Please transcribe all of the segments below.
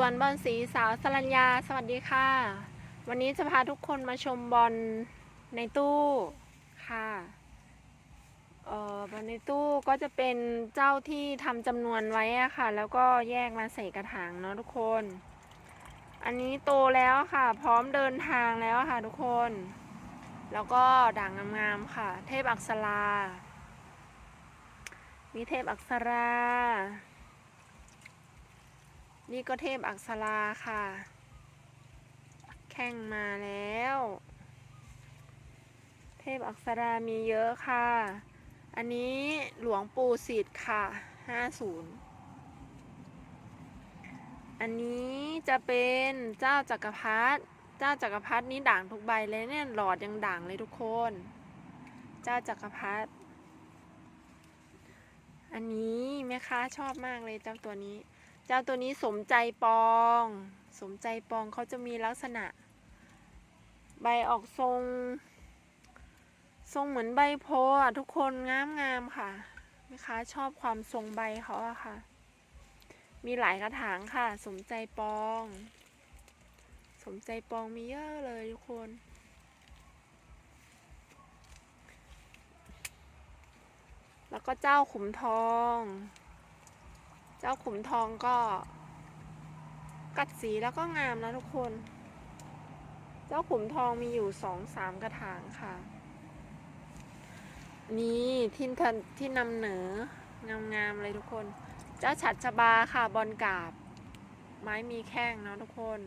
ส่วนบอลสีสาวสรัญญา สวัสดีค่ะ วันนี้จะพาทุกคนมาชมบอลในตู้ค่ะเอ่อบอลในตู้ก็จะเป็นเจ้าที่ทำจำนวนไว้อะค่ะ แล้วก็แยกมาใส่กระถางเนาะทุกคน อันนี้โตแล้วค่ะ พร้อมเดินทางแล้วค่ะทุกคน แล้วก็ด่างงามๆค่ะ เทพอักษรามีเทพอักษรา นี่ก็เทพอักษราค่ะ แข่งมาแล้ว เทพอักษรามีเยอะค่ะ อันนี้หลวงปู่สิทธิ์ค่ะห้าศูนย์อันนี้จะเป็นเจ้าจักรพรรดิ เจ้าจักรพรรดินี่ด่างทุกใบเลยเนี่ยหลอดยังด่างเลยทุกคน เจ้าจักรพรรดิ อันนี้แม่ค้าชอบมากเลยเจ้าตัวนี้ เจ้าตัวนี้สมใจปอง สมใจปองเขาจะมีลักษณะ ใบออกทรง ทรงเหมือนใบโพธิ์อะทุกคนงามงามๆค่ะแม่ค้าชอบความทรงใบเขาอะค่ะ มีหลายกระถางค่ะ สมใจปอง สมใจปองมีเยอะเลยทุกคนแล้วก็เจ้าขุมทอง จ้าขุมทองก็ กัดสีแล้วก็งามนะทุกคน เจ้าขุมทองมีอยู่สองสามกระถางค่ะ นี่ที่ทันที่นำเหนืองามๆเลยทุกคน เจ้าฉัดชบาค่ะบอลกาบ ไม้มีแข้งเนาะทุกคน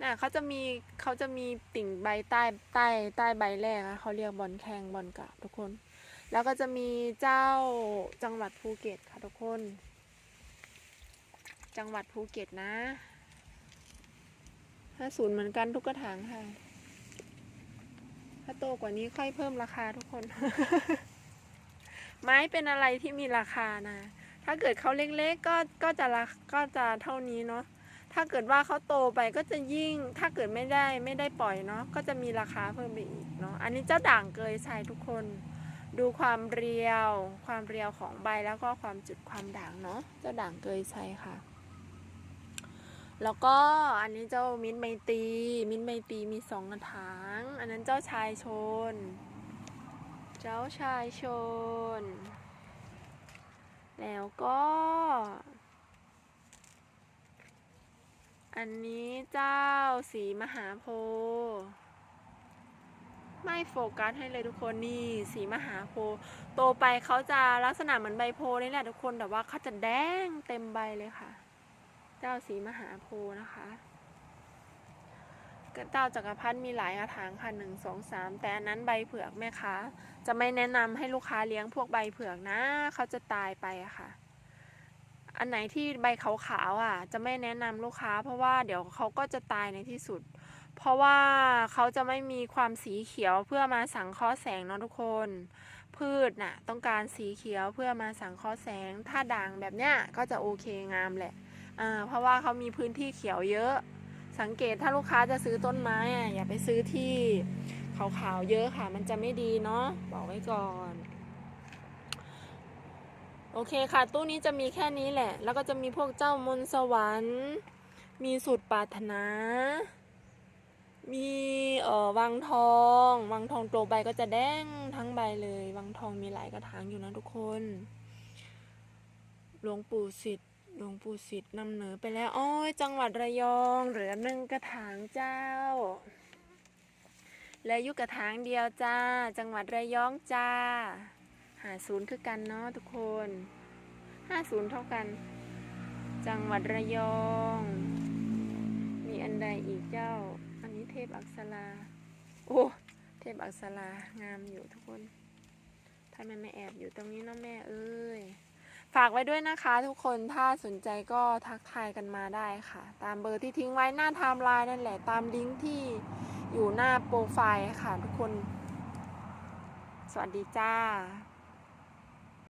น่ะเขาจะมีเขาจะมีติ่งใบใต้ใต้ใต้ใบแรกอะเขาเรียกบอลแข้งบอลกาบทุกคน แล้วก็จะมีเจ้าจังหวัดภูเก็ตค่ะทุกคน จังหวัดภูเก็ตนะห้าศูนย์เหมือนกันทุกกระถางค่ะ ถ้าโตกว่านี้ค่อยเพิ่มราคาทุกคน ไม้เป็นอะไรที่มีราคานะ ถ้าเกิดเขาเล็กๆก็ก็จะราก็จะเท่านี้เนาะ ถ้าเกิดว่าเขาโตไปก็จะยิ่ง ถ้าเกิดไม่ได้ไม่ได้ปล่อยเนาะก็จะมีราคาเพิ่มไปอีกเนาะ อันนี้เจ้าด่างเกยชายทุกคน ดูความเรียว ความเรียวของใบแล้วก็ความจุดความด่างเนาะ เจ้าด่างเกยชัยค่ะ แล้วก็อันนี้เจ้ามิ้นไมตีมิ้นไมตีมีสองกระถาง อันนั้นเจ้าชายชน เจ้าชายชน แล้วก็ อันนี้เจ้าสีมหาโพธิ์ไม่โฟกัสให้เลยทุกคนนี่สีมหาโพธิ์โตไปเขาจะลักษณะเหมือนใบโพนี่แหละทุกคนแต่ว่าเขาจะแดงเต็มใบเลยค่ะ เจ้าสีมหาโพนะคะเจ้าจักรพรรดิมีหลายกระถางค่ะหนึ่งสองสามแต่อันนั้นใบเผือกแม่ค้าจะไม่แนะนำให้ลูกค้าเลี้ยงพวกใบเผือกนะเขาจะตายไปอะค่ะ อันไหนที่ใบขาวๆอะ จะไม่แนะนำลูกค้า เพราะว่าเดี๋ยวเขาก็จะตายในที่สุด เพราะว่าเขาจะไม่มีความสีเขียวเพื่อมาสังเคราะห์แสงเนาะทุกคน พืชน่ะ ต้องการสีเขียวเพื่อมาสังเคราะห์แสง ถ้าด่างแบบเนี้ยก็จะโอเคงามแหละ อ่าเพราะว่าเขามีพื้นที่เขียวเยอะ สังเกตถ้าลูกค้าจะซื้อต้นไม้อะอย่าไปซื้อที่ขาวๆเยอะค่ะ มันจะไม่ดีเนาะบอกไว้ก่อนโอเคค่ะ ตู้นี้จะมีแค่นี้แหละ แล้วก็จะมีพวกเจ้ามนสวรรค์ มีสุดปรารถนา มีเอ่อวังทอง วังทองโตใบก็จะแดงทั้งใบเลย วังทองมีหลายกระถางอยู่นะทุกคน หลวงปู่สิทธิ์ หลวงปู่สิทธิ์นำเหนือไปแล้วโอ้ยจังหวัดระยองเหลือหนึ่งกระถางเจ้า และยุกระถางเดียวจ้า จังหวัดระยองจ้า หาศูนย์คือกันเนาะทุกคนห้าศูนย์เท่ากัน จังหวัดระยอง มีอันใดอีกเจ้า อันนี้เทพอักษราโอ้เทพอักษรางามอยู่ทุกคนถ้าแม่ไม่แอบอยู่ตรงนี้เนาะแม่เอ้ย ฝากไว้ด้วยนะคะทุกคนถ้าสนใจก็ทักทายกันมาได้ค่ะ ตามเบอร์ที่ทิ้งไว้หน้าไทม์ไลน์นั่นแหละตามลิงก์ที่อยู่หน้าโปรไฟล์ค่ะทุกคน สวัสดีจ้า